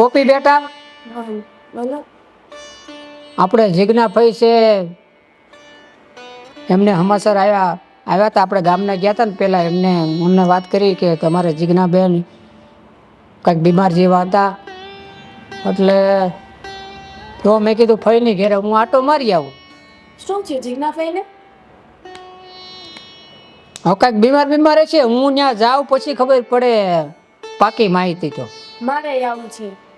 ગોપી બેટા? બોલો આપણે જીજ્ઞા ભાઈ છે. એમને હમાસર આવ્યા આવ્યા હતા આપણે ગામના ગયા હતા ને પહેલાં. એમને અમને વાત કરી કે તમારે જીજ્ઞાબેન કંઈક બીમાર જેવા હતા. એટલે તો મેં કીધું ફઈની ઘેરે હું આટો મારી આવું. શું છે જીજ્ઞાભાઈને હવે કાંઈક બીમાર બીમાર છે. હું ત્યાં જાઉં પછી ખબર પડે પાકી માહિતી તો. મારે આવું છે.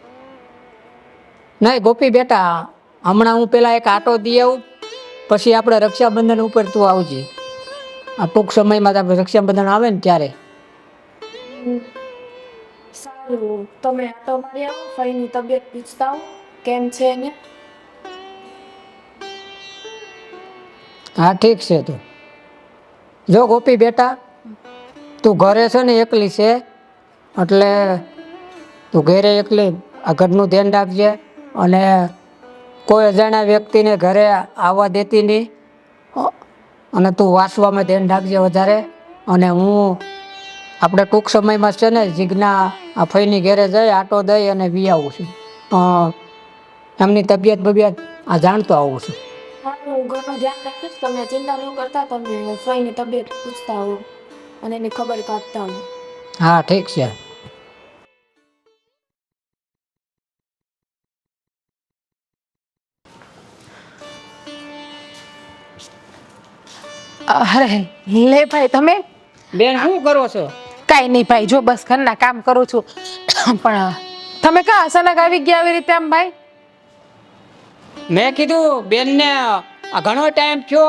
નહીં ગોપી બેટા હમણાં હું પેલા એક આટો દઈ આવું પછી આપણે રક્ષાબંધન ઉપર તું આવજે. આ ટૂંક સમયમાં આપણે રક્ષાબંધન આવે ને ત્યારે. સારું તમે આટો મારી આવો ફઈની તબિયત પૂછતા કેમ છે ને હા ઠીક છે તું. જો ગોપી બેટા તું ઘરે છે ને એકલી છે એટલે તું ઘરે એકલી આ ઘરનું ધ્યાન રાખજે. અને કોઈ અજાણ્યા વ્યક્તિને ઘરે આવવા દેતી નહીં. અને તું વાંચવામાં ધ્યાન રાખજે વધારે. અને હું આપણે ટૂંક સમયમાં છે ને જીજ્ઞા આ ફઈની ઘરે જઈ આટો દઈ અને વી આવું છું. એમની તબિયત બબિયત આ જાણતો આવું છું. હું ઘરનું ધ્યાન રાખીશ. તમે ચિંતા ન કરતા તમે ફઈની તબિયત પૂછતા આવો. અને એની ખબર કાઢતા આવો. હા ઠીક છે. અરે લે ભાઈ તમે? બેન શું કરો છો? કાંઈ નહીં ભાઈ જો બસ ઘરના કામ કરું છું. પણ તમે કા અચાનક આવી ગયા આવી રીતે આમ ભાઈ? મેં કીધું બેનને આ ઘણો ટાઈમ થયો.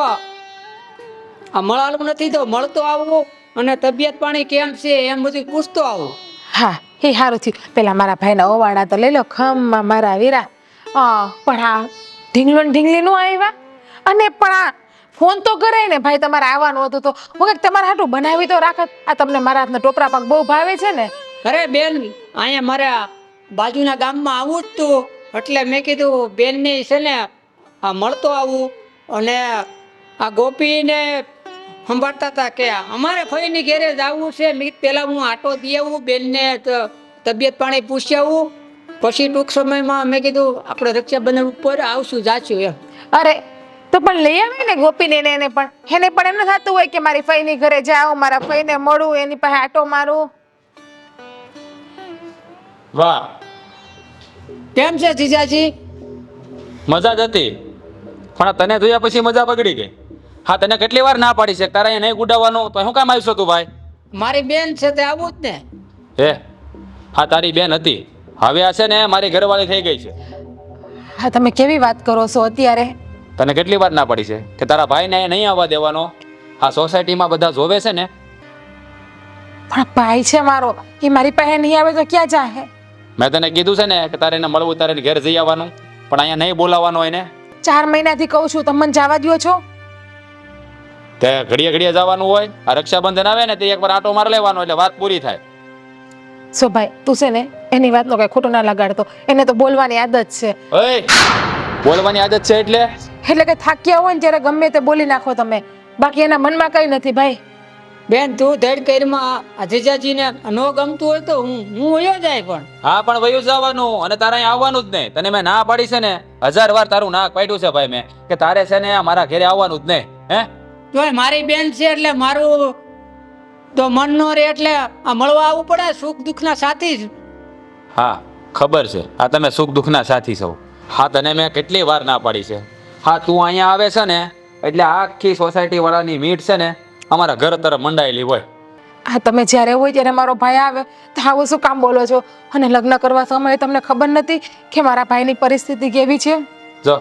આ મળવાનું નથી તો મળતો આવું અને તબિયત પાણી કેમ છે એમ બધું પૂછતો આવું. હા એ સારું થયું. પેલા મારા ભાઈના ઓવાળા તો લઈ લો ખમમાં મારા વીરા. પણ આ ઢીંગલો ઢીંગલી નું આવ્યા. અને પણ આ ફોન તો કરે ને ભાઈ તમારે આવવાનું હતું તો. હું કંઈક તમારા હાટું બનાવી તો રાખત. આ તમને મારા હાથના ટોપરા પાક બહુ ભાવે છે ને. અરે બેન અહીંયા મારા બાજુના ગામમાં આવું જ તું. એટલે મેં કીધું બેનને છે ને આ મળતો આવું. અને આ ગોપીને સંભાળતા હતા કે અમારે ફઈની ઘેરે જ આવવું છે. મેં પહેલાં હું આટો દઈ આવું બેનને તબિયત પાણી પૂછી આવું. પછી ટૂંક સમયમાં મેં કીધું આપણે રક્ષાબંધન ઉપર આવશું જાશું એમ. અરે તો પણ લઈ આવે ને ગોપીને ને એને પણ. એને પણ એમ ન થતું હોય કે મારી ફઈની ઘરે જાઉં મારા ફઈને મળું એની પાસે આટો મારું. વાહ. કેમ છે જીજાજી? મજા જ હતી. પણ તને જોયા પછી મજા બગડી ગઈ. હા તને કેટલી વાર ના પાડી છે? તારે એને નહીં ગુડાવવાનું તો શું કામ આવીશો તું ભાઈ? મારી બેન છે તે આવું જ ને. હે? હા તારી બેન હતી. હવે આ છે ને મારી ઘરવાળી થઈ ગઈ છે. હા તમે કેવી વાત કરો છો અત્યારે? તને કેટલી વાર ના પડી છે કે તારા ભાઈને અહીંયા નહીં આવવા દેવાનો? આ સોસાયટીમાં બધા જોવે છે ને? પણ ભાઈ છે મારો એ મારી પાસે નહીં આવે તો ક્યાં જાહે? મેં તને કીધું છે ને કે તારે એને મળવું તારે ઘેર જઈ આવવાનું પણ અહીંયા નહીં બોલાવવાનો એને. ચાર મહિનાથી કહું છું તમે મને જવા દ્યો છો? તે ઘડીએ ઘડીએ જવાનું હોય આ રક્ષાબંધન આવે ને તે એકવાર આટો માર લેવાનો એટલે વાત પૂરી થાય. સો ભાઈ તું છે ને એની વાતનો કઈ ખોટું ના લગાડતો. એને તો બોલવાની આદત છે. ઓય! બોલવાની આદત છે એટલે? એટલે કે થાક્યા હોય ને ત્યારે ગમે તે બોલી નાખો તમે. બાકી એના મનમાં કઈ નથી ભાઈ. બેન તું ધડ કરીમાં આ જીજાજીને ન ગમતું હોય તો હું હું વયો જાય પણ. હા પણ વયો જવાનું અને તારે અહીં આવવાનું જ નહીં. તને મેં ના પાડી છે ને હજાર વાર તારું નાક પાડ્યું છે ભાઈ મેં. કે તારે છે ને મારા ઘરે આવવાનું જ નહીં. હે? તો મારી બેન છે એટલે મારું તો મન નો રે એટલે આ મળવા આવવું પડે સુખ દુઃખના સાથી જ. હા ખબર છે. આ તમે સુખ દુઃખના સાથી છો. હા તને મેં કેટલી વાર ના પાડી છે. હા તું અહીંયા આવે છે ને એટલે આખી સોસાયટી વાળાની મીટ છે ને અમારા ઘર તરફ મંડાયેલી હોય. હા તમે જ્યારે હોય ત્યારે મારો ભાઈ આવે તો આવું શું કામ બોલો છો? અને લગ્ન કરવા સમયે તમને ખબર નથી કે મારા ભાઈની પરિસ્થિતિ કેવી છે? જો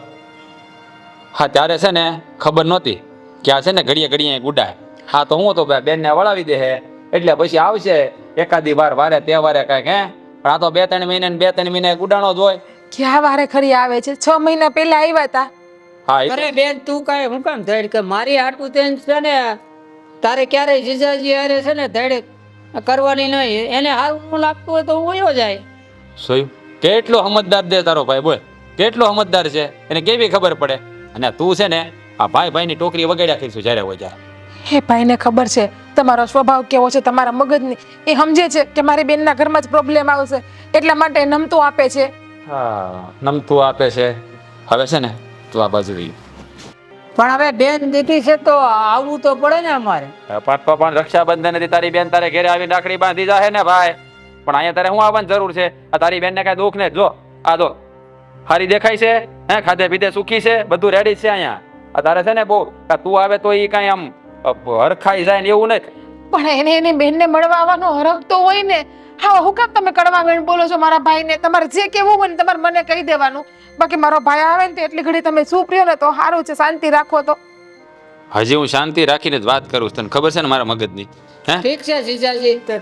હા ત્યારે છે ને ખબર નહોતી કે આ છે ને ઘડીએ ઘડીએ ગુડાય. હા તો હું તો બેનને વળાવી દે હે એટલે પછી આવશે એકાદી વાર વારે તહેવારે કાંઈક હે? પણ આ તો બે ત્રણ મહિને બે ત્રણ મહિને ગુડાણો જ હોય. ક્યાં વારે ખરી આવે છે? છ મહિના પહેલા આવ્યા હતા. હા અરે બેન તું કાંઈ હું કામ ધડ કે? મારી આટલું તેન છે ને તારે ક્યારેય જીજાજી અરે છે ને ધડ કરવાની નહીં. એને હારું લાગતું હોય તો હું વયો જાય. સોય કેટલો સમજદાર દે તારો ભાઈ બોલ. કેટલો સમજદાર છે? એને કેવી ખબર પડે? અને તું છે ને આ ભાઈ ભાઈની ટોકરી વગાડ્યા કરીશું જ્યારે હોય ત્યારે. હે ભાઈને ખબર છે તમારો સ્વભાવ કેવો છે તમારા મગજની? એ સમજે છે કે મારી બેનના ઘરમાં જ પ્રોબ્લેમ આવશે એટલા માટે નમતું આપે છે. હા નમતું આપે છે. હવે છે ને તું આ બાજુ પણ હવે બેન દીધી છે તો આવવું તો પડે ને અમારે. પાટપા પણ રક્ષાબંધન હતી તારી બેન તારે ઘરે આવીને રાખડી બાંધી જાહે ને ભાઈ. પણ અહીંયા તારે હું આવવાની જરૂર છે? આ તારી બેન ને કાંઈ દુઃખ ને? જો આ જો. હારી દેખાય છે હે ખાધે પીધે સુખી છે બધું રેડી છે અહીંયા. આ તારે છે ને બહુ તું આવે તો એ કઈ આમ હરખાઈ જાય ને એવું નથી. પણ એને એની બેનને મળવા આવવાનો હરખ તો હોય ને. હા હું કામ તમે કડવા બેન બોલો છો મારા ભાઈને? તમારે જે કહેવું હોય ને તમારે મને કહી દેવાનું. બાકી મારો ભાઈ આવે ને તો એટલી ઘડી તમે શું પ્રિયો ને તો સારું છે શાંતિ રાખો તો. હજી હું શાંતિ રાખીને જ વાત કરું તને ખબર છે ને મારા મગજની? હે? ઠીક છે જીજાજી. તો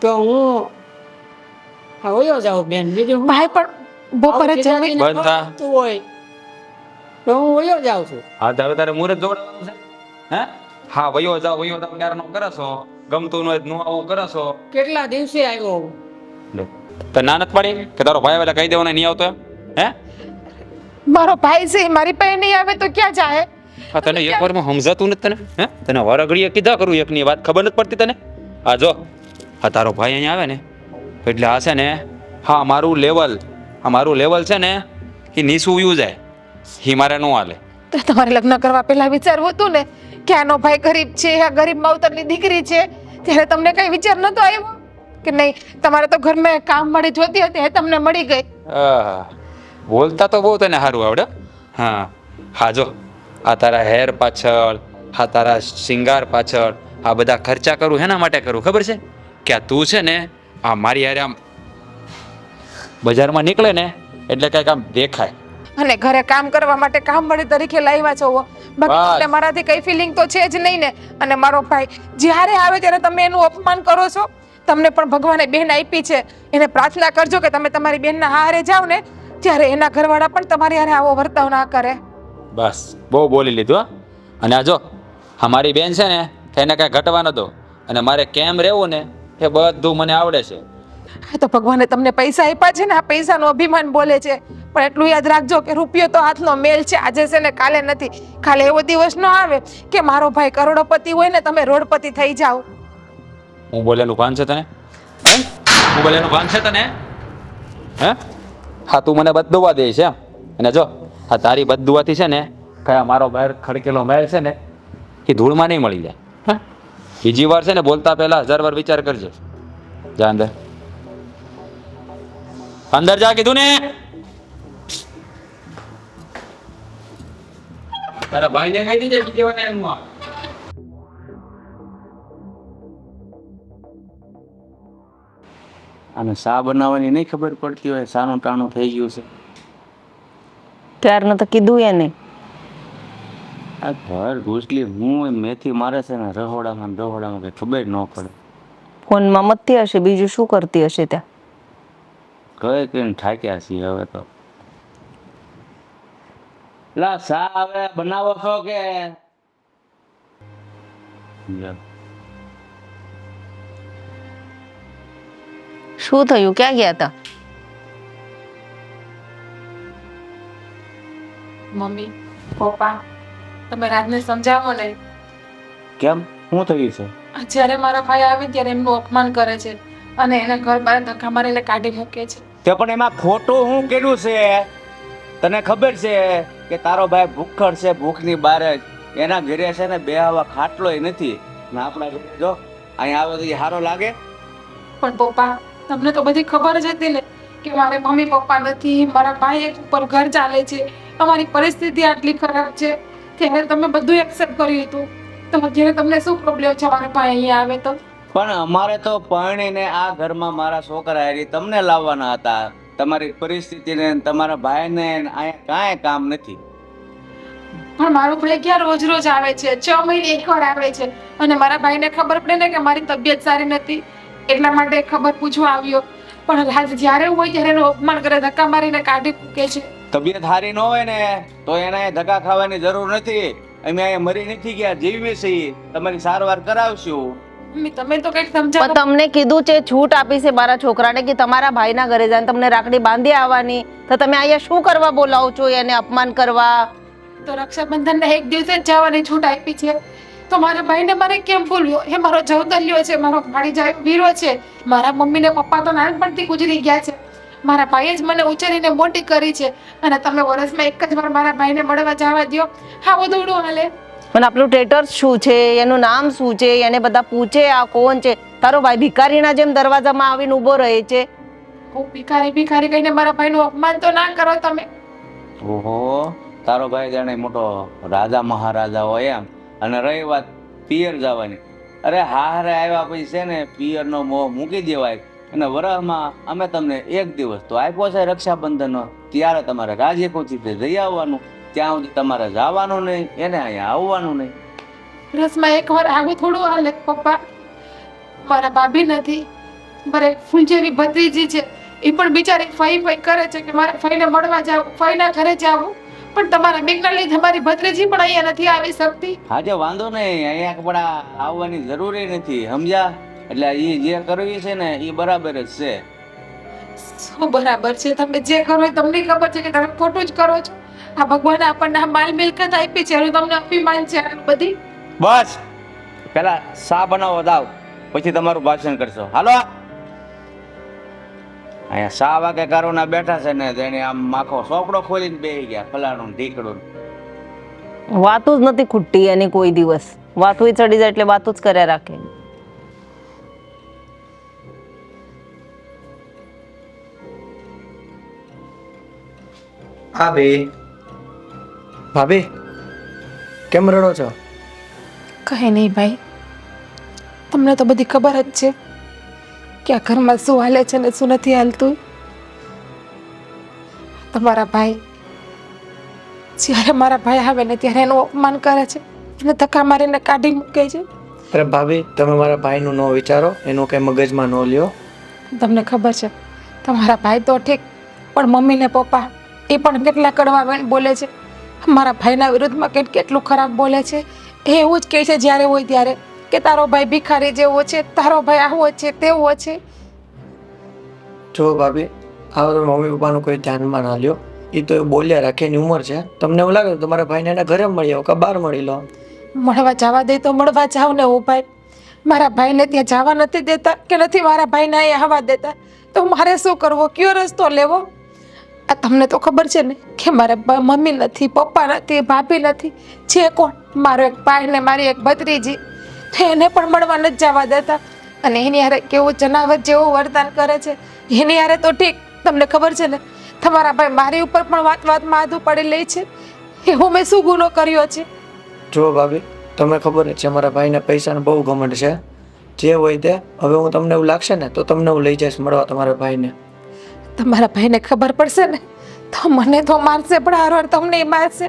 તો હું હા વયો જાઉં બેન બીજું ભાઈ પણ બપોરે જમી બંધ થા. ખબર હોય. તો હું વયો જાઉં છું. હા તારે હવે તારે મુહૂર્ત જોડાવાનું છે? હે? હા વયો જાઓ વયો જાઓ ક્યારનો કરો છો? ગમતું ન હોય તો નું આવું કરો છો. કેટલા દિવસે આવ્યો? લે તો ના પાડી કે તારો ભાઈ આવેલા કહી દેવાનો નહીં આવતો એમ? હે? મારો ભાઈ છે મારી પાસે નહીં આવે તો ક્યાં જાય? હા તને એક વારમાં સમજાતું નથી તને? હે? તને વારાઘડીએ કીધા કરું એકની વાત ખબર નથી પડતી તને? હા જો હા તારો ભાઈ અહીંયા આવે ને એટલે આ છે ને હા મારું લેવલ આ મારું લેવલ છે ને એ નીસું યુઝ જાય હિમારે મારે ન હાલે. તો તમારે લગ્ન કરવા પહેલા વિચારવું હતું ને? કે આનો ભાઈ ગરીબ છે, આ ગરીબ માવતરની દીકરી છે, ત્યારે તમને કઈ વિચાર નતો આવ્યો? કે નહીં, તમારે તો ઘરમાં કામ મળી જોતી હતી, એ તમને મળી ગઈ. બોલતા તો બહુ તને સારું આવડે. હા હા જો, આ તારા હેર પાછળ, આ તારા શિંગાર પાછળ, આ બધા ખર્ચા કરું હેના માટે કરું, ખબર છે? કે આ તું છે ને, આ મારી હારે આમ બજારમાં નીકળે ને, એટલે કંઈક આમ દેખાય. અને ઘરે કામ કરવા માટે કામવાળી તરીકે લાવ્યા છો બાકી. તમને મારાથી કઈ ફિલિંગ તો છે જ નહીં ને. અને મારો ભાઈ જ્યારે આવે ત્યારે તમે એનું અપમાન કરો છો. તમને પણ ભગવાને બેન આપી છે. એને પ્રાર્થના કરજો કે તમે તમારી બેનના હારે જાઓ ને ત્યારે એના ઘરવાળા પણ તમારી હારે આવો વર્તાવ ના કરે. બસ. બહુ બોલી લીધું હા. અને આ જો અમારી મારી બેન છે ને એને કાંઈ ઘટવા નતો અને મારે કેમ રહેવું ને એ બધું મને આવડે છે. હા, તો ભગવાને તમને પૈસા આપ્યા છે ને, આ પૈસાનું અભિમાન બોલે છે. પણ એટલું યાદ રાખજો કે રૂપિયો તો હાથનો મેલ છે, આજે છે ને કાલે નથી. કાલે એવો દિવસ ન આવે કે મારો ભાઈ કરોડોપતિ હોય ને, તમે રોડપતિ થઈ જાઓ. હું બોલેલું ભાન છે તને? હે? હું બોલેલું ભાન છે તને? હે? હા, તું મને બદદુવા દે છે એમ. અને જો, આ તારી બદદુવાથી છે ને, કયા મારો બહાર ખડકેલો મેલ છે ને, એ ધૂળમાં નહીં મળી જાય. હા? બીજી વાર છે ને, બોલતા પહેલા હજાર વાર વિચાર કરજે. જા અંદર. અંદર જા કીધું ને. તારા ભાઈને કહી દીજે બીજી વાર એમ અને સા બનાવવાની નહીં ખબર પડતી હોય સાનું ટાણું થઈ ગયું છે. ત્યારનું તો કીધું એને. આ ઘર ઘૂસલી હું મેથી મારે છે ને રહોડામાં રહોડામાં કઈ ખબર ન પડે. ફોનમાં મતતી હશે બીજું શું કરતી હશે ત્યાં? કઈ કઈને થાક્યા છીએ હવે તો. લા સા હવે બનાવો છો કે? શું થયું? ક્યાં ગયા હતા? મમ્મી પપ્પા તમે રાજને સમજાવો ને. કેમ? શું થયું છે? જ્યારે મારા ભાઈ આવે ત્યારે એમનું અપમાન કરે છે અને એને ઘર બહાર ધક્કા મારીને કાઢી મૂકે છે. તે પણ એમાં ખોટું હું કર્યું છે? તને ખબર છે કે તારો ભાઈ ભૂખડ છે, ભૂખની બહાર જ. એના ઘરે છે ને બે હવા ખાટલોય નથી. ને આપણા જો અહીંયા આવે તો એ સારો લાગે. પણ પપ્પા, તમને તો બધી ખબર જ હતી ને કે મારે મમ્મી, પપ્પા નથી, મારા ભાઈ એક ઉપર ઘર ચાલે છે. અમારી પરિસ્થિતિ આટલી ખરાબ છે. ત્યારે તમે બધું એક્સેપ્ટ કર્યું હતું. તો અત્યારે તમને શું પ્રોબ્લેમ છે? મારા ભાઈ અહીંયા આવે તો? પણ અમારે તો પરણીને આ ઘરમાં મારા છોકરા હારી તમને લાવવાના હતા. તમારી પરિસ્થિતિને ને તમારા ભાઈને અહીંયા કાંઈ કામ નથી. પણ મારું ભાઈ ક્યાં રોજ રોજ આવે છે? છ મહિને એકવાર આવે છે. અને મારા ભાઈને ખબર પડે ને કે મારી તબિયત સારી નથી. એટલા માટે ખબર પૂછવા આવ્યો. પણ રાજ જ્યારે હોય ત્યારે એનું અપમાન કરે ધક્કા મારીને કાઢી મૂકે છે. તબિયત સારી ન હોય ને તો એને ધક્કા ખાવાની જરૂર નથી. અમે અહીંયા મરી નથી ગયા જીવી છીએ. તમારી સારવાર કરાવશું. તમે તો કંઈક સમજાવો. તમને કીધું છે છૂટ આપી છે મારા છોકરાને કે તમારા ભાઈના ઘરે જાય તમને રાખડી બાંધી આવવાની. તો તમે અહીંયા શું કરવા બોલાવો છો એને અપમાન કરવા? તો રક્ષાબંધનના એક દિવસે જ જવાની છૂટ આપી છે. તો મારા ભાઈને મારે કેમ ભૂલ્યો? એ મારો જવદલ્યો છે મારો ભાડી જાય વીરો છે. મારા મમ્મી ને પપ્પા તો નાનપણથી ગુજરી ગયા છે. મારા ભાઈએ જ મને ઉછેરીને મોટી કરી છે. અને તમે વર્ષમાં એક જ વાર મારા ભાઈને મળવા જવા દ્યો. હા બધું હાલે. પણ આપણું ટેટર્સ શું છે? એનું નામ શું છે? એને બધા પૂછે આ કોણ છે? તારો ભાઈ ભિખારીના જેમ દરવાજામાં આવીને ઊભો રહે છે. હું ભિખારી ભિખારી કહીને મારા ભાઈનું અપમાન તો ના કરો તમે. ઓહો તારો ભાઈ જાણે મોટો રાજા મહારાજા હોય એમ. અને રહી વાત પિયર જવાની. અરે હારે આવ્યા પછી છે ને પિયરનો મોહ મૂકી દેવાય. અને વરહમાં અમે તમને એક દિવસ તો આપ્યો છે રક્ષાબંધનનો. ત્યારે તમારે રાજ્યકોથી જઈ આવવાનું. ત્યાં સુધી તમારે જવાનું નહીં એને અહીંયા આવવાનું નહીં. રસમાં એકવાર આગળ થોડું હાલે પપ્પા. મારા ભાભી નથી મારે ફૂલજેરી ભત્રીજી છે એ પણ બિચારી ફઈ ફઈ કરે છે કે મારે ફઈને મળવા જાવ ફઈના ઘરે જાવું. પણ તમારા બીકના લીધે મારી ભત્રીજી પણ અહીંયા નથી આવી શકતી. આજે વાંધો નહીં અહીંયા પણ આવવાની જરૂરી નથી સમજ્યા? એટલે એ જે કરવી છે ને એ બરાબર જ છે. શું બરાબર છે? તમે જે કરો એ તમને ખબર છે કે તમે ખોટું જ કરો છો. આ ભગવાન આપણને આ માલ મિલકત આપી છે. એનું તમને અભિમાન છે બધી? બસ. પેલા સા બનાવો દાવ પછી તમારું ભાષણ કરશો. હાલો. અહીંયા સા વાગે કરોના બેઠા છે ને તેને આમ આખો સોપડો ખોલીને બેસી ગયા ફલાણું ઢીકડું વાતું જ નથી ખૂટતી એની કોઈ દિવસ. વાતું ચડી જાય એટલે વાતું જ કર્યા રાખે. ભાભી ભાભી કેમ રડો છો? કહે નહીં ભાઈ. તમને તો બધી ખબર જ છે કે આ ઘરમાં શું હાલે છે ને શું નથી હાલતું. તમારા ભાઈ જ્યારે મારા ભાઈ આવે ને ત્યારે એનું અપમાન કરે છે એને ધક્કા મારીને કાઢી મૂકે છે. અરે ભાભી તમે મારા ભાઈનું ન વિચારો એનું કંઈ મગજમાં ન લ્યો. તમને ખબર છે તમારા ભાઈ તો ઠીક પણ મમ્મી ને પપ્પા એ પણ કેટલા કડવા બોલે છે. મારા ભાઈના વિરુદ્ધમાં કેટ કેટલું ખરાબ બોલે છે? એ એવું જ કહે છે જ્યારે હોય ત્યારે કે તારો ભાઈ ભિખારી જેવો છે તારો ભાઈ આવો છે તેવો છે. જો ભાભી હવે તમે મમ્મી પપ્પાનું કોઈ ધ્યાનમાં ના લ્યો. એ તો બોલ્યા રાખે એની ઉંમર છે. તમને એવું લાગે તમારા ભાઈને એના ઘરે મળી આવો કે બહાર મળી લો. મળવા જવા દે તો મળવા જાવ ને હું ભાઈ. મારા ભાઈને ત્યાં જવા નથી દેતા કે નથી મારા ભાઈને અહીંયા આવવા દેતા? તો મારે શું કરવું? કયો રસ્તો લેવો? આ તમને તો ખબર છે ને કે મારે મમ્મી નથી, પપ્પા નથી, ભાભી નથી. છે કોણ? મારો એક ભાઈ ને મારી એક ભત્રીજી. એને પણ મળવા નથી જવા દેતા. અને એની હારે કેવું જનાવર જેવું વર્તન કરે છે. એની હારે તો ઠીક. તમને ખબર છે ને, તમારા ભાઈ મારી ઉપર પણ વાત વાતમાં આધું પડી લે છે. એવું મેં શું ગુનો કર્યો છે? જો ભાભી, તમને ખબર છે મારા ભાઈને પૈસાનો બહુ ઘમંડ છે. જે હોય તે, હવે હું તમને એવું લાગશે ને, તો તમને હું લઈ જઈશ મળવા તમારા ભાઈને. તમારા ભાઈને ખબર પડશે ને, તો મને તો મારશે પણ હારવાર તમને એ મારશે.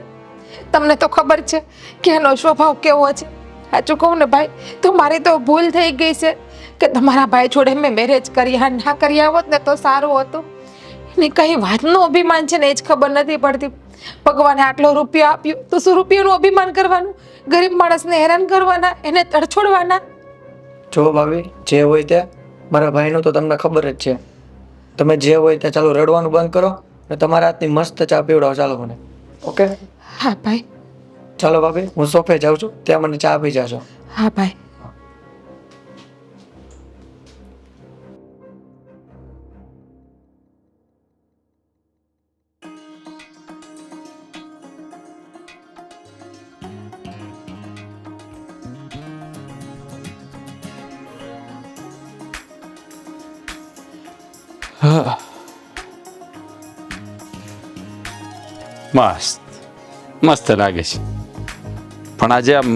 તમને તો ખબર છે કે એનો સ્વભાવ કેવો છે. સાચું કહું ને ભાઈ, તો મારી તો ભૂલ થઈ ગઈ છે કે તમારા ભાઈ જોડે મેં મેરેજ કર્યા ના કર્યા હોત ને તો સારું હતું. એની કઈ વાતનું અભિમાન છે ને એ જ ખબર નથી પડતી. ભગવાને આટલો રૂપિયો આપ્યો, તો શું રૂપિયાનું અભિમાન કરવાનું? ગરીબ માણસને હેરાન કરવાના, એને તડછોડવાના? જો ભાભી, જે હોય તે, મારા ભાઈનું તો તમને ખબર જ છે. તમે જે હોય ત્યાં ચાલો રડવાનું બંધ કરો અને તમારા હાથની મસ્ત ચા પીવડાવો. ચાલો મને. ઓકે? હા ભાઈ. ચાલો ભાભી હું સોફે જાઉં છું. ત્યાં મને ચા પી જાશો હા ભાઈ. મસ્ત. મસ્ત લાગે છે. પણ આજે આમ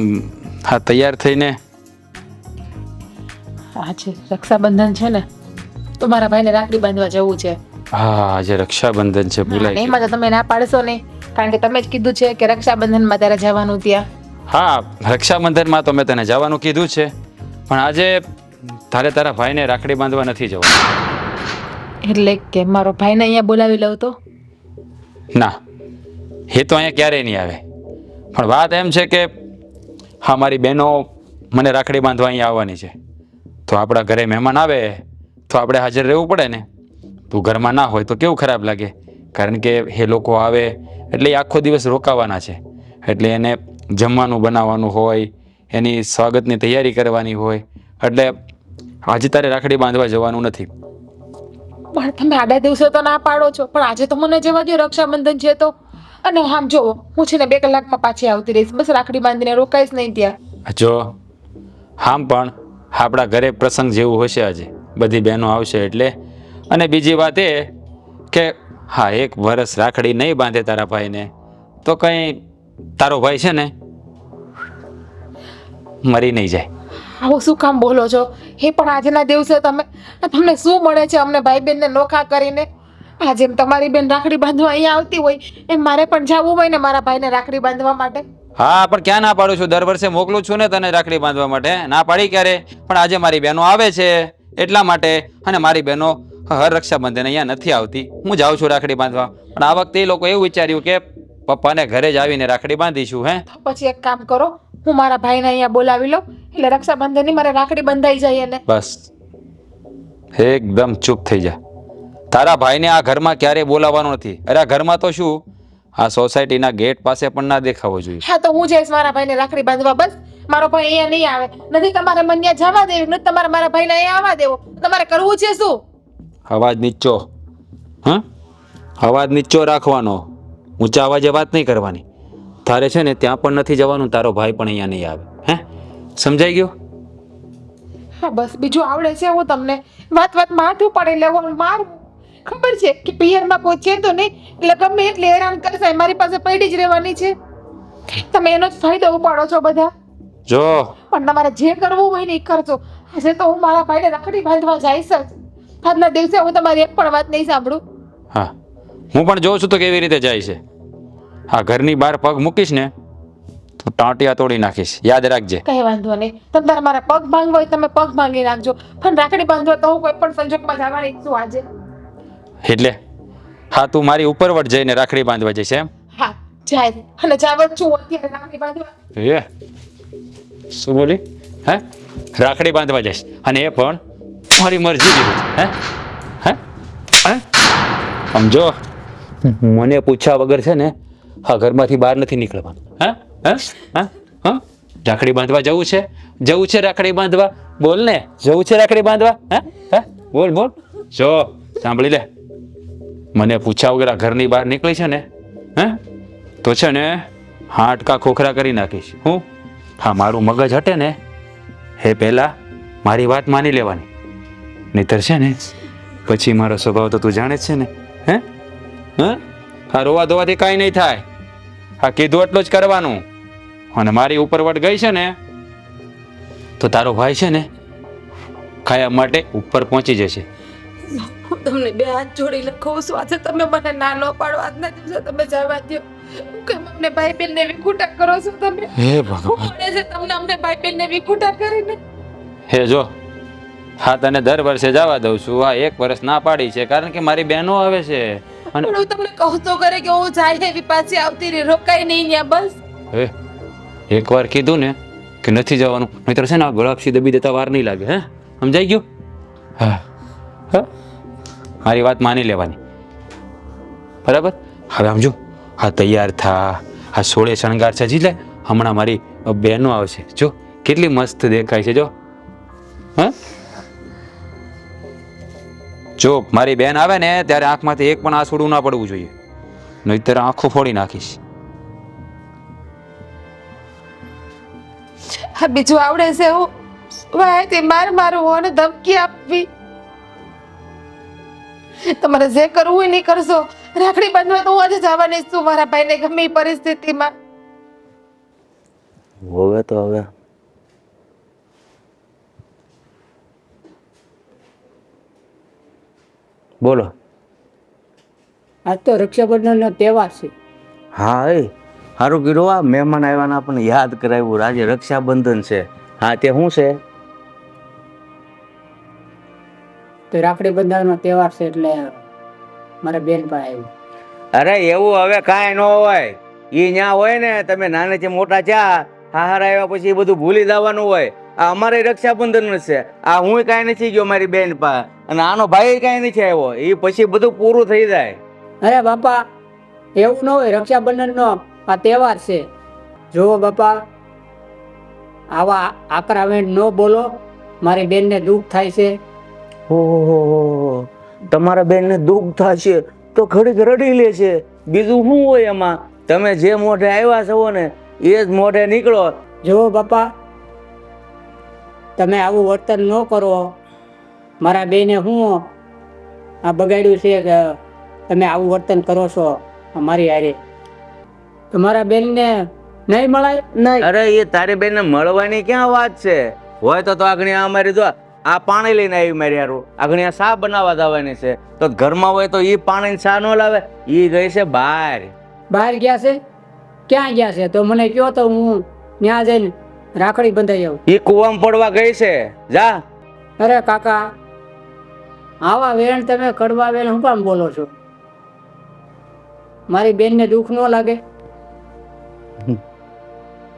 હા તૈયાર થઈને આજે રક્ષાબંધન છે ને તો મારા ભાઈને રાખડી બાંધવા જવું છે. હા આજે રક્ષાબંધન છે ભૂલાઈ નહીં એમાં તમે ના પાડશો નહીં કારણ કે તમે જ કીધું છે કે રક્ષાબંધનમાં તારે જવાનું ત્યાં. હા રક્ષાબંધનમાં તો મેં તને જવાનું કીધું છે પણ આજે તારે તારા ભાઈને રાખડી બાંધવા નથી જવાનું. એટલે કે મારો ભાઈને અહીંયા બોલાવી લઉં તો? ના. એ તો અહીંયા ક્યારેય નહીં આવે. પણ વાત એમ છે કે, હા, મારી બહેનો મને રાખડી બાંધવા અહીંયા આવવાની છે. તો આપણા ઘરે મહેમાન આવે, તો આપણે હાજર રહેવું પડે ને. તું ઘરમાં ના હોય તો કેવું ખરાબ લાગે? કારણ કે એ લોકો આવે એટલે એ આખો દિવસ રોકાવાના છે. એટલે એને જમવાનું બનાવવાનું હોય, એની સ્વાગતની તૈયારી કરવાની હોય. એટલે આજે તારે રાખડી બાંધવા જવાનું નથી. પણ તમે આડા દિવસે તો ના પાડો છો. પણ આજે તો મને જવા દો રક્ષાબંધન છે તો અને આમ જો હું છે ને બે કલાકમાં પાછી આવતી રહીશ. બસ રાખડી બાંધીને રોકાઈશ નહીં ત્યાં. જો આમ પણ આપણા ઘરે પ્રસંગ જેવું હશે આજે. બધી બહેનો આવશે એટલે. અને બીજી વાત એ કે હા એક વરસ રાખડી નહીં બાંધે તારા ભાઈને. તો કંઈ તારો ભાઈ છે ને? મરી નહીં જાય. આવું શું કામ બોલો છો? એ પણ આજના દિવસે તમે તમને શું મળે છે અમને ભાઈ બહેનને નોખા કરીને? આ જેમ તમારી બેન રાખડી બાંધવા અહીંયા આવતી હોય એમ મારે પણ જવું હોય ને મારા ભાઈને રાખડી બાંધવા માટે. હા પણ ક્યાં ના પાડું છું? દર વર્ષે મોકલું છું ને તને રાખડી બાંધવા માટે. ના પાડી ક્યારે? પણ આજે મારી બહેનો આવે છે એટલા માટે. અને મારી બહેનો હર રક્ષાબંધન અહીંયા નથી આવતી. હું જાઉં છું રાખડી બાંધવા. પણ આ વખતે એ લોકો એવું વિચાર્યું કે પપ્પાને ઘરે જ આવીને રાખડી બાંધીશું હે? પછી એક કામ કરો હું મારા ભાઈને અહીંયા બોલાવી લો એટલે રક્ષાબંધનની મારે રાખડી બંધાઈ જાય એને. બસ. એકદમ ચૂપ થઈ જા. તારા ભાઈને આ ઘરમાં ક્યારેય બોલાવવાનો નથી. અરે આ ઘરમાં તો શું? આ સોસાયટીના ગેટ પાસે પણ ના દેખાવો જોઈએ. હા તો હું જઈશ મારા ભાઈને રાખડી બાંધવા બસ. મારો ભાઈ અહીંયા નહીં આવે. નથી તમારે મન્યા જવા દેવી નથી તમારે મારા ભાઈને અહીંયા આવવા દેવો. તમારે કરવું છે શું? અવાજ નીચો. હા? અવાજ નીચો રાખવાનો. ઊંચા અવાજે વાત નહીં કરવાની. તારે છે ને ત્યાં પણ નથી જવાનું તારો ભાઈ પણ અહીંયા નહીં આવે. હે? સમજાઈ ગયો? હા બસ. બીજું આવડે છે હું તમને. વાત વાત માથું પાડી લેવો મારું. ખબર છે કે પિયરમાં છે તો નહીં? એટલે ગમે એટલે હેરાન કરશે મારી પાસે પડી જ રહેવાની છે. તમે એનો જ ફાયદો ઉપાડો છો બધા. જો. પણ તમારે જે કરવું હોય ને એ કરજો. આજે તો હું મારા ભાઈને રાખડી બાંધવા જઈશ જ. આજના દિવસે હું તમારી એક પણ વાત નહીં સાંભળું. હા. હું પણ જોઉં છું તો કેવી રીતે જાય છે. હા ઘરની બહાર પગ મૂકીશ ને તો ટાંટિયા તોડી નાખીશ. યાદ રાખજે. કઈ વાંધો નહીં. તમે તારે મારા પગ ભાંગવા હોય તમે પગ ભાંગી નાખજો. પણ રાખડી બાંધવા તો હું કોઈ પણ સંજોગમાં જવાની છું આજે. એટલે? હા તું મારી ઉપરવટ જઈને રાખડી બાંધવા જઈશ એમ? હા જાય અને જાવત છું અત્યારે રાખડી બાંધવા. એ? શું બોલી? હે? રાખડી બાંધવા જઈશ. અને એ પણ મારી મરજી લીધી હે? હે? હે? સમજો મને પૂછ્યા વગર છે ને હા ઘરમાંથી બહાર નથી નીકળવાનું. હે? હે? હા? હા? રાખડી બાંધવા જવું છે? જવું છે રાખડી બાંધવા? બોલ ને. જવું છે રાખડી બાંધવા? હે? હે? બોલ બોલ. જો સાંભળી લે. મને પૂછ્યા વગર ઘરની બહાર નીકળી છે ને? હે? તો છે ને હાડકા ખોખરા કરી નાખીશ. હું? હા, મારું મગજ હટે ને, હે પહેલા મારી વાત માની લેવાની. નહીતર છે ને, પછી મારો સ્વભાવ તો તું જાણે જ છે ને. હે? હે? હા, રોવા ધોવાથી કાંઈ નહીં થાય. હા, કીધું એટલું જ કરવાનું. અને મારી ઉપરવટ ગઈ છે ને, તો તારો ભાઈ છે ને, ખાયા માટે ઉપર પહોંચી જશે. હું તમને બે હાથ જોડી લખું છું. આજે તમે મને ના ન પાડો આજના દિવસે તમે જવા દો હું કેમ અમને ભાઈ બેન ને વિખૂટા કરો છો તમે? હે ભગવાન. મળે છે તમને અમને ભાઈ બેન ને વિખૂટા કરીને? હે જો હા તને દર વર્ષે જવા દઉં છું. આ એક વર્ષ ના પાડી છે કારણ કે મારી બહેનો આવે છે. અને હું તમને કહું તો કરે કે હું જાય એવી પાછી આવતી રહી. રોકાઈ નહીં ત્યાં બસ. હે એકવાર કીધું ને કે નથી જવાનું. નહીતર છે ને આ ગળાપસી દબી દેતા વાર નહીં લાગે હે? સમજાઈ ગયું? હા. હા? મારી વાત માની લેવાની. બરાબર? હવે આમ જો હા તૈયાર થા, આ સોળે શણગાર સજી લે હમણાં મારી બહેનો આવશે. જો, કેટલી મસ્ત દેખાય છે, જો. હા? જો, મારી બેન આવે ને, ત્યારે આંખમાંથી એક પણ આંસુડું ના પડવું જોઈએ. નહીતર આંખો ફોડી નાખીશ. હા, બીજું આવડે છે, હું. વાય, તે માર, મારું અને ધમકી આપવી. તમારે જે કરવું હોય નહીં કરશો રાખડી બાંધવા તો હું આજે જવાની જ છું મારા ભાઈને ગમે એ પરિસ્થિતિમાં. હવે તો હવે. બોલો. આજ તો રક્ષાબંધનનો તહેવાર છે. હા એ. સારું કીધું આ મહેમાન આવ્યાના પણ આપણને યાદ કરાવ્યું. આજે રક્ષાબંધન છે. હા તે શું છે? તો રાખડી બંધાવવાનો તહેવાર છે એટલે મારા બેન પણ આવ્યું. અરે એવું હવે કાંઈ ન હોય. એ ન્યા હોય ને તમે નાનેથી મોટા ચા હાહાર આવ્યા પછી એ બધું ભૂલી જવાનું હોય. આ અમારે રક્ષાબંધન છે. આ હું કાંઈ નથી ગયો મારી બેન પા. અને આનો ભાઈ કાંઈ નથી આવ્યો. એ પછી બધું પૂરું થઈ જાય. અરે બાપા એવું ન હોય. રક્ષાબંધનનો આ તહેવાર છે. જુઓ બાપા આવા આકરા વેણ ન બોલો. મારી બેનને દુઃખ થાય છે. ઓહો. તમારા બેનને દુઃખ થશે તો ઘડીક રડી લે છે. બીજું શું હોય એમાં? તમે જે મોઢે આવ્યા છો ને એ જ મોઢે નીકળો. જુઓ બાપા તમે આવું વર્તન ન કરો. મારા બેને હું આ બગાડ્યું છે કે તમે આવું વર્તન કરો છો અમારી હારે. તમારા બેનને નહીં મળાય નહીં અરે એ તારી બેનને મળવાની ક્યાં વાત છે? હોય તો તો આગળ અમારી જો આ પાણી લઈને આવી મારી હારું. આગળ શા બનાવવા દાવાની છે. તો ઘરમાં હોય તો એ પાણી શા ન લાવે. એ ગઈ છે બહાર. બહાર ગયા છે? ક્યાં ગયા છે? તો મને કહો તો હું ત્યાં જઈને રાખડી બંધાઈ આવું. એ કુવામાં પડવા ગઈ છે. જા. અરે કાકા આવા વેણ તમે કડવા વેણ હું કામ બોલો છો? મારી બેનને દુઃખ ન લાગે?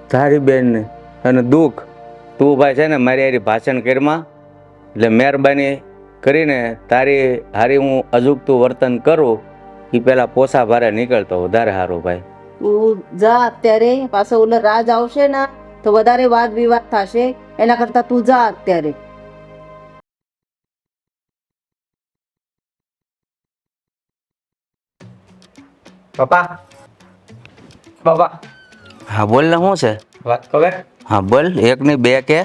તારી બેનને. અને દુઃખ. તું ભાઈ છે ને મારી હારી ભાષણ કરમાં. એટલે મહેરબાની કરીને તારી હારી હું અજુગતું વર્તન કરું એ પેલા પોસા ભારે નીકળતો વધારે સારું ભાઈ. તું જા અત્યારે પાછો ઓલો રાજ આવશે ને તો વધારે વાદ વિવાદ થશે એના કરતા તું જા અત્યારે. પપ્પા? પપ્પા? હા બોલ ને શું છે? વાત ખબર? હા બોલ એક ની બે કે.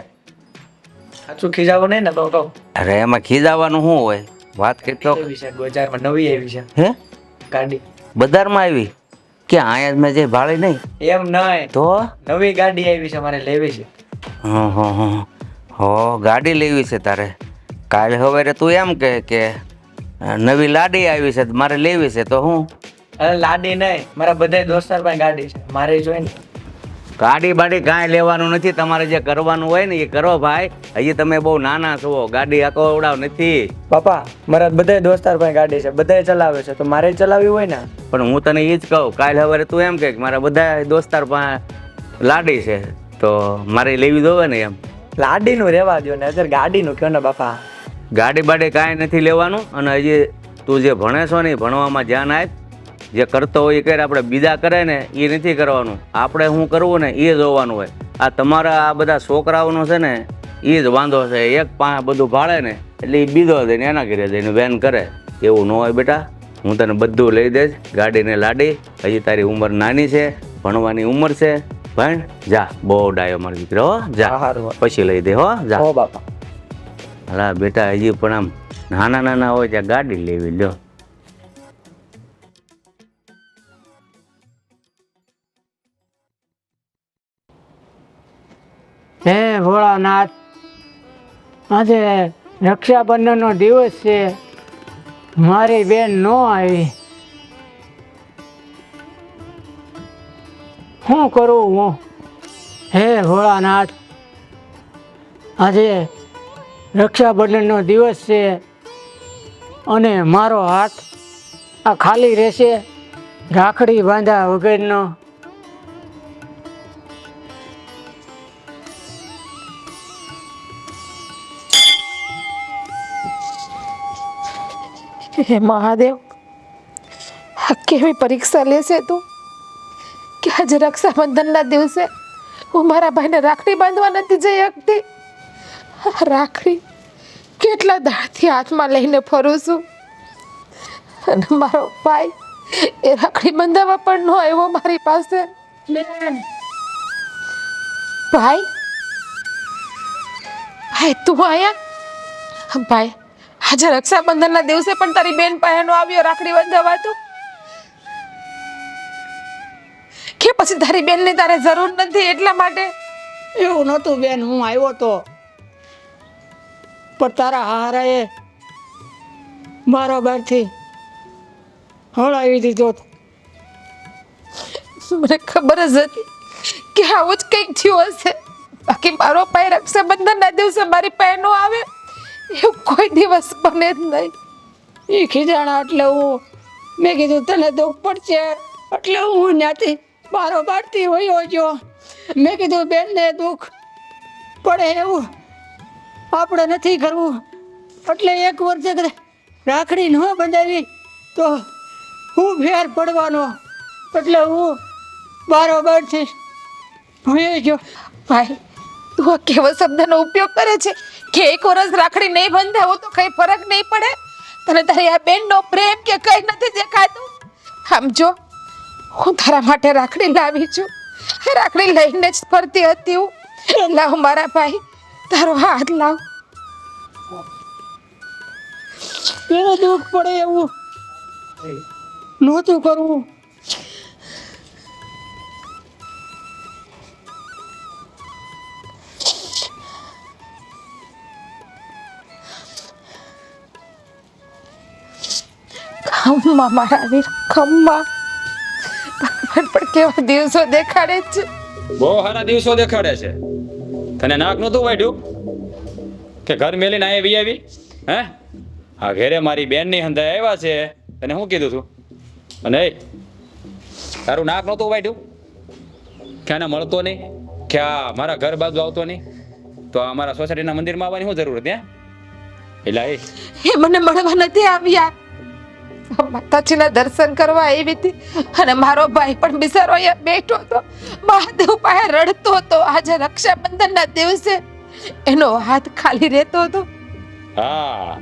સાચું ખીજાવું નહીં ને તો કહું. અરે એમાં ખીજાવાનું શું હોય? વાત કેટલો છે? બજારમાં નવી આવી છે. હે? ગાડી. બજારમાં આવી? કે અહીંયા મેં જે ભાળી નહીં. એમ નહીં. તો? નવી ગાડી આવી છે મારે લેવી છે. હં, હં, હં. હો ગાડી લેવી છે તારે. કાલે સવારે તું એમ કહે કે નવી લાડી આવી છે મારે લેવી છે તો હું? અરે લાડી નહીં. મારા બધા દોસ્તાર પાસે ગાડી છે. મારે જોઈ ને ગાડી બાડી કાંઈ લેવાનું નથી તમારે જે કરવાનું હોય ને એ કરો ભાઈ. હજી તમે બહુ નાના છો ગાડી અકવડાવ નથી. પપ્પા મારા બધા દોસ્તાર પાસે ગાડી છે બધા ચલાવે છે તો મારે ચલાવવી હોય ને? પણ હું તને એ જ કહું કાલે હવે તું એમ કહે કે મારા બધા દોસ્તાર પાસે લાડી છે તો મારે લેવી દોવે ને એમ. લાડીનું રહેવા દો ને અત્યારે ગાડીનું કહો ને બાપા? ગાડી બાડી કાંઈ નથી લેવાનું અને હજી તું જે ભણે છો ને ભણવામાં ધ્યાન આપ. જે કરતો હોય એ કરે આપણે બીજા કરે ને એ નથી કરવાનું. આપણે શું કરવું ને એ જોવાનું હોય. આ તમારા આ બધા છોકરાઓનો છે ને એ જ વાંધો છે. એક પા બધું ભાળે ને એટલે એ બીજો જઈને એના ઘરે જઈને વેન કરે. એવું ન હોય બેટા. હું તને બધું લઈ દઈશ. ગાડીને લાડી. હજી તારી ઉંમર નાની છે ભણવાની ઉંમર છે. ભણ જા. બહુ ડાયો મારો દીકરો હો. જા. પછી લઈ દે હો. જા. બાપા. હા બેટા હજી પણ આમ નાના નાના હોય ત્યાં ગાડી લેવી લ્યો. હે ભોળાનાથ, આજે રક્ષાબંધનનો દિવસ છે. મારી બેન ન આવી. શું કરું હું? હે ભોળાનાથ, આજે રક્ષાબંધનનો દિવસ છે અને મારો હાથ આ ખાલી રહેશે. રાખડી બાંધ્યા વગરનો. હે મહાદેવ આ કેવી પરીક્ષા લેશે તું? કે આજે રક્ષાબંધનના દિવસે હું મારા ભાઈને રાખડી બાંધવા નથી જઈ શકતી? રાખડી કેટલા દાળથી હાથમાં લઈને ફરું છું? અને મારો ભાઈ એ રાખડી બંધાવવા પણ ન આવ્યો મારી પાસે. ભાઈ? ભાઈ તું આયા ભાઈ આજે રક્ષાબંધનના દિવસે પણ તારી બેન પહેનો આવ્યો રાખડી બંધાવા તો કે પછી તારી બેનની તારે જરૂર નથી એટલા માટે? એવું નહોતું બેન હું આવ્યો તો. પણ તારા હારાએ બારોબારથી હળાવી દીધો. મને ખબર જ હતી કે આવું જ કંઈક થયું હશે. બાકી મારો પાય રક્ષાબંધનના દિવસે મારી પહેનો આવે. એવું કોઈ દિવસ બને જ નહીં. એ ખીજાણા એટલે હું, મેં કીધું તને દુઃખ પડશે એટલે હું ત્યાંથી બારોબારથી વયો ગયો. મેં કીધું, બેનને દુઃખ પડે એવું આપણે નથી કરવું. એટલે એક વર્ષે રાખડી ન બંધાવી તો હું ફેર પડવાનો. એટલે હું બારોબારથી વયો ગયો. ભાઈ, તું આ કેવો શબ્દનો ઉપયોગ કરે છે? કે એક વર્ષ રાખડી નહીં બંધાવો તો કઈ ફરક નહીં પડે. તને તારી આ બેનનો પ્રેમ કે કઈ નથી દેખાતું? આમ જો હું તારા માટે રાખડી લાવી છું. રાખડી લઈને જ ફરતી હતી હું. લાવ મારા ભાઈ તારો હાથ લાવ. એને દુઃખ પડે એવું. નહોતું કરવું. ખમ્મા મારા વીર ખમ્મા પણ કેવા દિવસો દેખાડે છે. બહુ સારા દિવસો દેખાડે છે. તને નાક નહોતું વાઢ્યું કે ઘર મેલીને અહીંયા વી આવી? હે? આ ઘેરે મારી બેનની હંધાઈ આવ્યા છે. તને શું કીધું તું? અને એ તારું નાક નહોતું વાઢ્યું ક્યાં મળતો નહીં? ક્યાં મારા ઘર બાજુ આવતો નહીં? તો અમારા સોસાયટીના મંદિરમાં આવવાની શું જરૂર હતી એટલે એ મને મળવા નથી આવ્યા. માતાજીના દર્શન કરવા આવી હતી અને મારો ભાઈ પણ બિચારો અહીંયા બેઠો હતો. મહાદેવ પાસે રડતો હતો. આજે રક્ષાબંધનના દિવસે એનો હાથ ખાલી રહેતો હતો. હા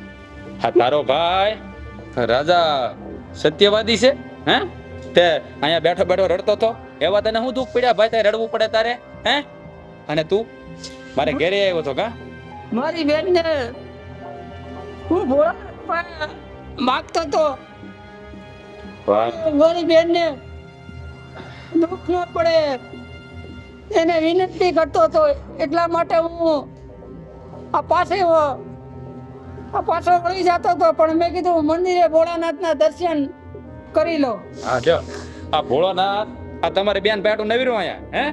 હા તારો ભાઈ રાજા સત્યવાદી છે હે? તે અહીંયા બેઠો બેઠો રડતો હતો. એવા તને હું દુઃખ પડ્યા? ભાઈ તારે રડવું પડે તારે હે? અને તું? મારે ઘેરે આવ્યો હતો કા? મારી બેનને હું ભોળા માગતો તો મારી બેનને દુઃખ ન પડે. એને વિનંતી કરતો હતો એટલા માટે હું આ પાસે આ પાછો વળી જતો હતો પણ મેં કીધું મંદિરે ભોળાનાથના દર્શન કરી લો હા જો આ ભોળાનાથ આ તમારી બેન બેઠું નવીરું અહીંયા હે?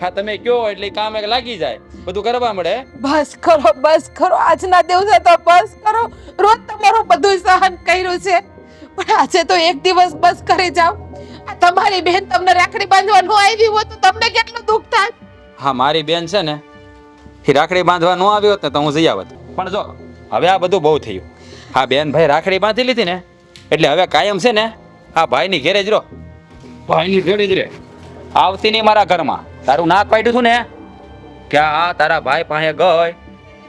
હા તમે કયો એટલે કામ કામે લાગી જાય. બધું કરવા મળે બસ કરો બસ કરો આજના દિવસે તો બસ કરો. રોજ તમારું બધું સહન કર્યું છે. પણ આજે તો એક દિવસ બસ ઘરે જાઓ. આ તમારી બેન તમને રાખડી બાંધવાનું આવી હોત તો તમને કેટલું દુઃખ થાય? હા મારી બેન છે ને એ રાખડી બાંધવા ન આવી હોત ને તો હું જઈ આવત. પણ જો હવે આ બધું બહુ થયું. હા બેન ભાઈ રાખડી બાંધી લીધી ને એટલે હવે કાયમ છે ને આ ભાઈની ઘેરે જ રહો. ભાઈની ઘેરે જ રહે? આવતી નહીં મારા ઘરમાં. તારું નાક પાડ્યું હતું ને કે આ તારા ભાઈ પાસે ગઈ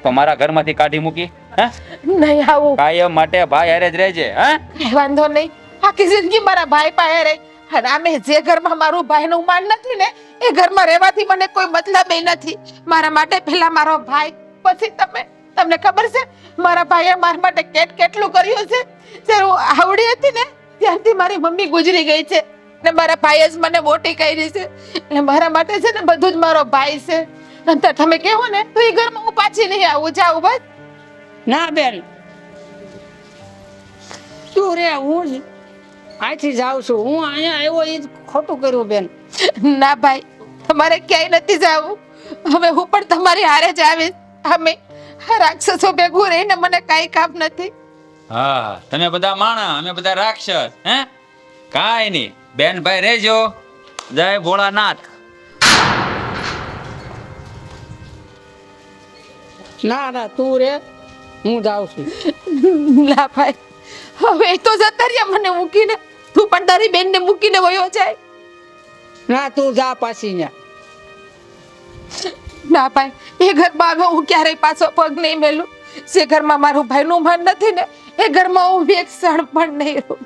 તો મારા ઘરમાંથી કાઢી મૂકી. નહીં આવું. કાયમ માટે ભાઈ હારે જ રહેજે હે? વાંધો નહીં. આખી જિંદગી મારા ભાઈ પાસે રહી. અને આમે જે ઘરમાં મારું ભાઈનું માન નથી ને એ ઘરમાં રહેવાથી મને કોઈ મતલબ નથી. મારા માટે પહેલા મારો ભાઈ પછી તમે. તમને ખબર છે મારા ભાઈએ મારા માટે કેટ કેટલું કર્યું છે? જ્યારે હું આવડી હતી ને ત્યારથી મારી મમ્મી ગુજરી ગઈ છે. ને મારા ભાઈએ જ મને મોટી કરી છે. એટલે મારા માટે છે ને બધું જ મારો ભાઈ છે. નંતર તમે કહો ને તો એ ઘરમાં હું પાછી નહીં આવું. જાઉં બસ. ના બેન. તું રે હું જ અહીંથી જાઉં છું. હું અહીંયા આવ્યો એ જ ખોટું કર્યું બેન. ના ભાઈ તમારે ક્યાંય નથી જવું. હવે હું પણ તમારી હારે જ આવીશ. અમે આ રાક્ષસો ભેગું રહીને મને કાંઈ કામ નથી. હા તમે બધા માણા અમે બધા રાક્ષસ હે? કાંઈ નહીં. બેન ભાઈ રહેજો. જય ભોળાનાથ. ના ના તું રે. હું જાઉં છું. ના ભાઈ હવે તો જતા રહ્યા મને મૂકીને. તું પણ તારી બેનને મૂકીને વયો જાય. ના તું જા પાછી ના ભાઈ એ ઘરમાં હવે હું ક્યારેય પાછો પગ નહીં મેલું. જે ઘરમાં મારું ભાઈનું મન નથી ને એ ઘરમાં હું એક ક્ષણ પણ નહીં રહું.